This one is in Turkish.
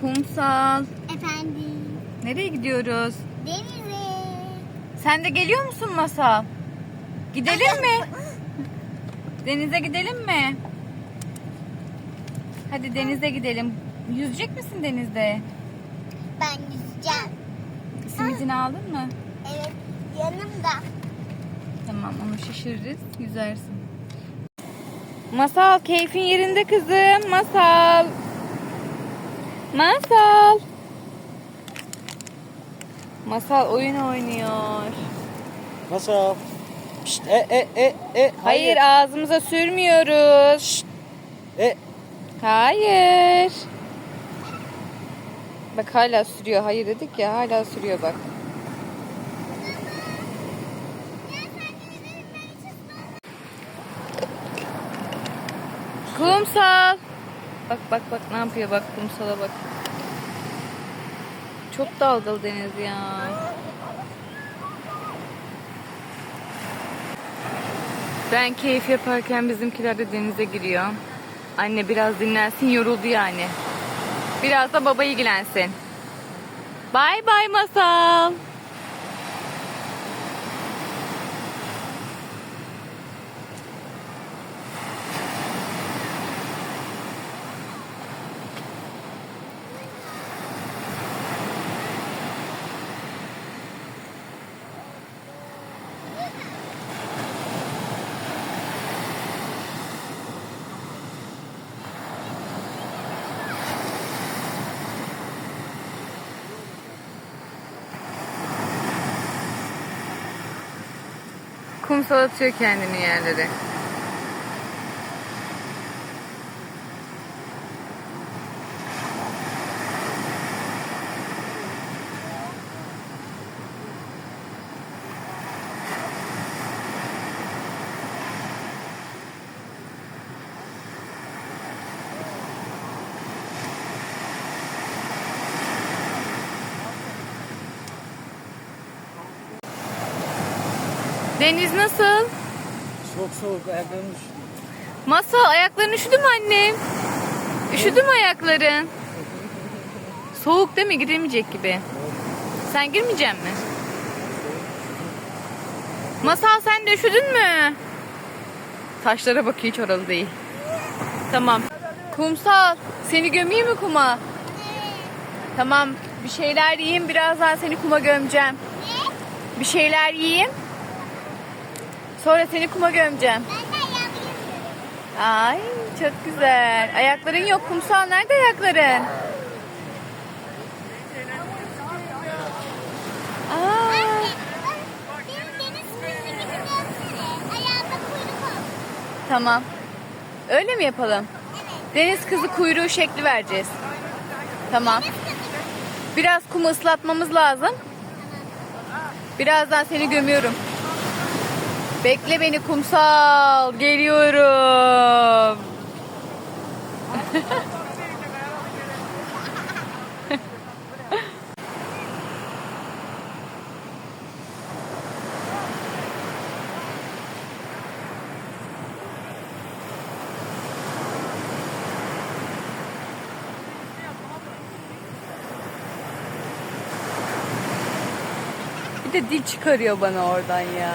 Kumsal. Efendim. Nereye gidiyoruz? Denize. Sen de geliyor musun Masal? Gidelim mi? Denize gidelim mi? Hadi denize gidelim. Yüzecek misin denizde? Ben yüzeceğim. Simidini aldın mı? Evet. Yanımda. Tamam onu şişiririz. Yüzersin. Masal keyfin yerinde kızım. Masal. Masal. Masal oyun oynuyor. Nasıl? Şşt, e e e e. Hayır ağzımıza sürmüyoruz. E. Hayır. Bak hala sürüyor. Hayır dedik ya hala sürüyor bak. Kumsal. Bak bak bak ne yapıyor bak kumsala bak. Çok dalgalı deniz ya. Ben keyif yaparken bizimkiler de denize giriyor. Anne biraz dinlensin yoruldu yani. Biraz da baba ilgilensin. Bay bay masal. Kumsal atıyor kendini yerlere. Deniz nasıl? Çok soğuk ayaklarım üşüdü. Masa ayakların üşüdü mü annem? Üşüdü mü ayakların? Soğuk değil mi? Giremeyecek gibi. Sen girmeyecek mi? Masal sen de üşüdün mü? Taşlara bak hiç oralı değil. Tamam. Kumsal seni gömeyim mi kuma? Tamam bir şeyler yiyeyim birazdan seni kuma gömeceğim. Bir şeyler yiyeyim. Sonra seni kuma gömeceğim. Ay çok güzel. Ayakların yok kumsal. Nerede ayakların? Aa, tamam. Öyle mi yapalım? Deniz kızı kuyruğu şekli vereceğiz. Tamam. Biraz kumu ıslatmamız lazım. Birazdan seni gömüyorum. Bekle beni kumsal. Geliyorum. Bir de dil çıkarıyor bana oradan ya.